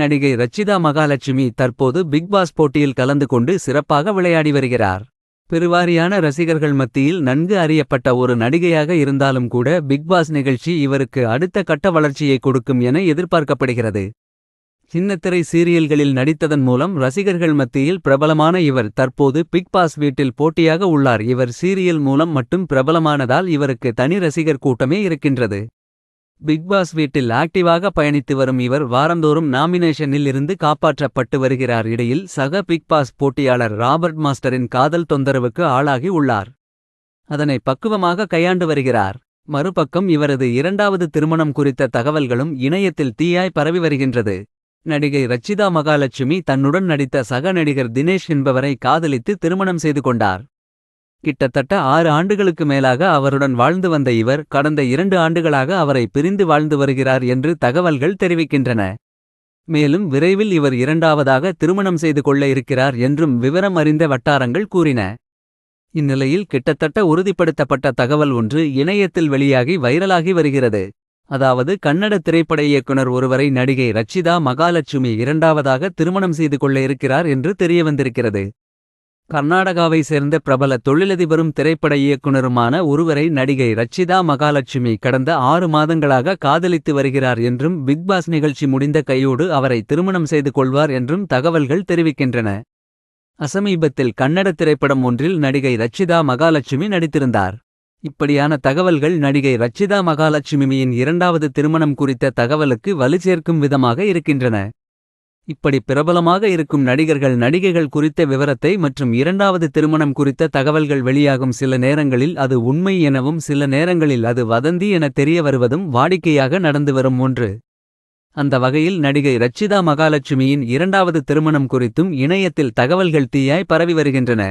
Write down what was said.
நடிகை ரச்சிதா மகாலட்சுமி தற்போது big pass போட்டியில் கலந்து கொண்டு சிறப்பாக விளையாடி வருகிறார். பெருவாரியான ரசிகர்கள் மத்தியில் நன்கு அறியப்பட்ட ஒரு நடிகையாக இருந்தாலும் கூட பிக் பாஸ் நிகழ்ச்சி இவருக்கு அடுத்த கட்ட வளர்ச்சியை கொடுக்கும் என எதிர்பார்க்கப்படுகிறது. சின்னத்திரை சீரியல்களில் நடித்ததன் மூலம் ரசிகர்கள் மத்தியில் பிரபலமான இவர் தற்போது பிக் பாஸ் வீட்டில் போட்டியாக உள்ளார் இவர் சீரியல் மூலம் மட்டும் பிரபலமானதால் இவருக்கு தனி ரசிகர் கூட்டமே இருக்கின்றது. பிக் பாஸ் வீட்டில் ஆக்டிவாக பயணித்து வரும் இவர் வாரந்தோறும் நாமினேஷனில் இருந்து காப்பாற்றப்பட்டு வருகிறார் இடையில் சக பிக் பாஸ் போட்டியாளர் ராபர்ட் மாஸ்டரின் காதல் தொந்தரவுக்கு ஆளாகி உள்ளார். அதனை பக்குவமாக கையாண்டு வருகிறார். மறுபக்கம் இவரது இரண்டாவது திருமணம் குறித்த தகவல்களும் இணையத்தில் தீயாய் பரவி வருகின்றது. நடிகை ரச்சிதா மகாலட்சுமி தன்னுடன் நடித்த சக நடிகர் தினேஷ் என்பவரை காதலித்து திருமணம் செய்து கொண்டார். கிட்டத்தட்ட ஆறு ஆண்டுகளுக்கு மேலாக அவருடன் வாழ்ந்து வந்த இவர் கடந்த இரண்டு ஆண்டுகளாக அவரை பிரிந்து வாழ்ந்து வருகிறார் என்று தகவல்கள் தெரிவிக்கின்றன. மேலும் விரைவில் இவர் இரண்டாவதாக திருமணம் செய்து கொள்ள இருக்கிறார் என்றும் விவரம் அறிந்த வட்டாரங்கள் கூறின. இந்நிலையில் கிட்டத்தட்ட உறுதிப்படுத்தப்பட்ட தகவல் ஒன்று இணையத்தில் வெளியாகி வைரலாகி வருகிறது. அதாவது கன்னட திரைப்பட இயக்குனர் ஒருவரை நடிகை ரச்சிதா மகாலட்சுமி இரண்டாவதாக திருமணம் செய்து கொள்ள இருக்கிறார் என்று தெரியவந்திருக்கிறது. கர்நாடகாவை சேர்ந்த பிரபல தொழிலதிபரும் திரைப்பட இயக்குனருமான ஒருவரை நடிகை ரச்சிதா மகாலட்சுமி கடந்த ஆறு மாதங்களாக காதலித்து வருகிறார் என்றும் பிக் பாஸ் நிகழ்ச்சி முடிந்த கையோடு அவரை திருமணம் செய்து கொள்வார் என்றும் தகவல்கள் தெரிவிக்கின்றன. அசமீபத்தில் கன்னட திரைப்படம் ஒன்றில் நடிகை ரச்சிதா மகாலட்சுமி நடித்திருந்தார். இப்படியான தகவல்கள் நடிகை ரச்சிதா மகாலட்சுமியின் இரண்டாவது திருமணம் குறித்த தகவலுக்கு வலு சேர்க்கும் விதமாக இருக்கின்றன. இப்படி பிரபலமாக இருக்கும் நடிகர்கள் நடிகைகள் குறித்த விவரத்தை மற்றும் இரண்டாவது திருமணம் குறித்த தகவல்கள் வெளியாகும் சில நேரங்களில் அது உண்மை எனவும் சில நேரங்களில் அது வதந்தி என தெரிய வருவதும் வாடிக்கையாக நடந்து வரும் ஒன்று. அந்த வகையில் நடிகை ரச்சிதா மகாலட்சுமியின் இரண்டாவது திருமணம் குறித்தும் இணையத்தில் தகவல்கள் தீயாய் பரவி வருகின்றன.